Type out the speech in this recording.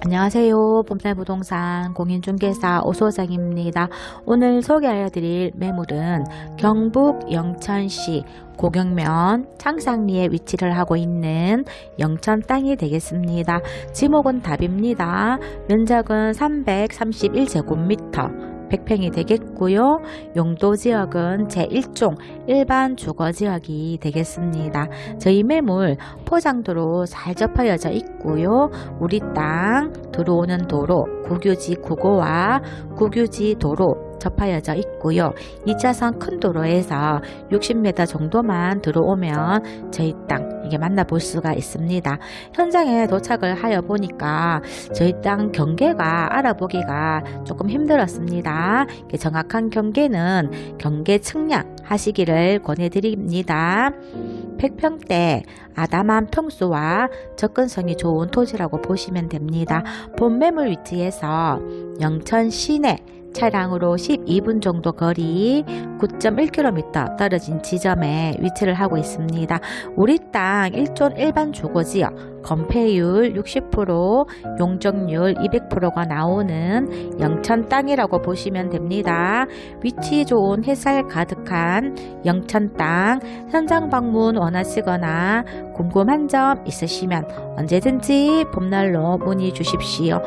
안녕하세요. 봄날부동산 공인중개사 오소장입니다. 오늘 소개해드릴 매물은 경북 영천시 고경면 창상리에 위치를 하고 있는 영천 땅이 되겠습니다. 지목은 답입니다. 면적은 331제곱미터 100평이 되겠고요. 용도 지역은 제1종 일반 주거 지역이 되겠습니다. 저희 매물 포장도로 잘 접하여져 있고요. 우리 땅 들어오는 도로 국유지 9고와 국유지 도로 접하여져 있고요. 2차선 큰 도로에서 60m 정도만 들어오면 저희 땅이 게 만나볼 수가 있습니다. 현장에 도착을 하여 보니까 저희 땅 경계가 알아보기가 조금 힘들었습니다. 정확한 경계는 경계 측량 하시기를 권해드립니다. 100평대 아담한 평수와 접근성이 좋은 토지라고 보시면 됩니다. 본 매물 위치에서 영천 시내 차량으로 12분 정도 거리 9.1km 떨어진 지점에 위치를 하고 있습니다. 우리 땅 1촌 일반 주거지역 건폐율 60% 용적률 200%가 나오는 영천 땅이라고 보시면 됩니다. 위치 좋은 햇살 가득한 영천 땅 현장 방문 원하시거나 궁금한 점 있으시면 언제든지 봄날로 문의 주십시오.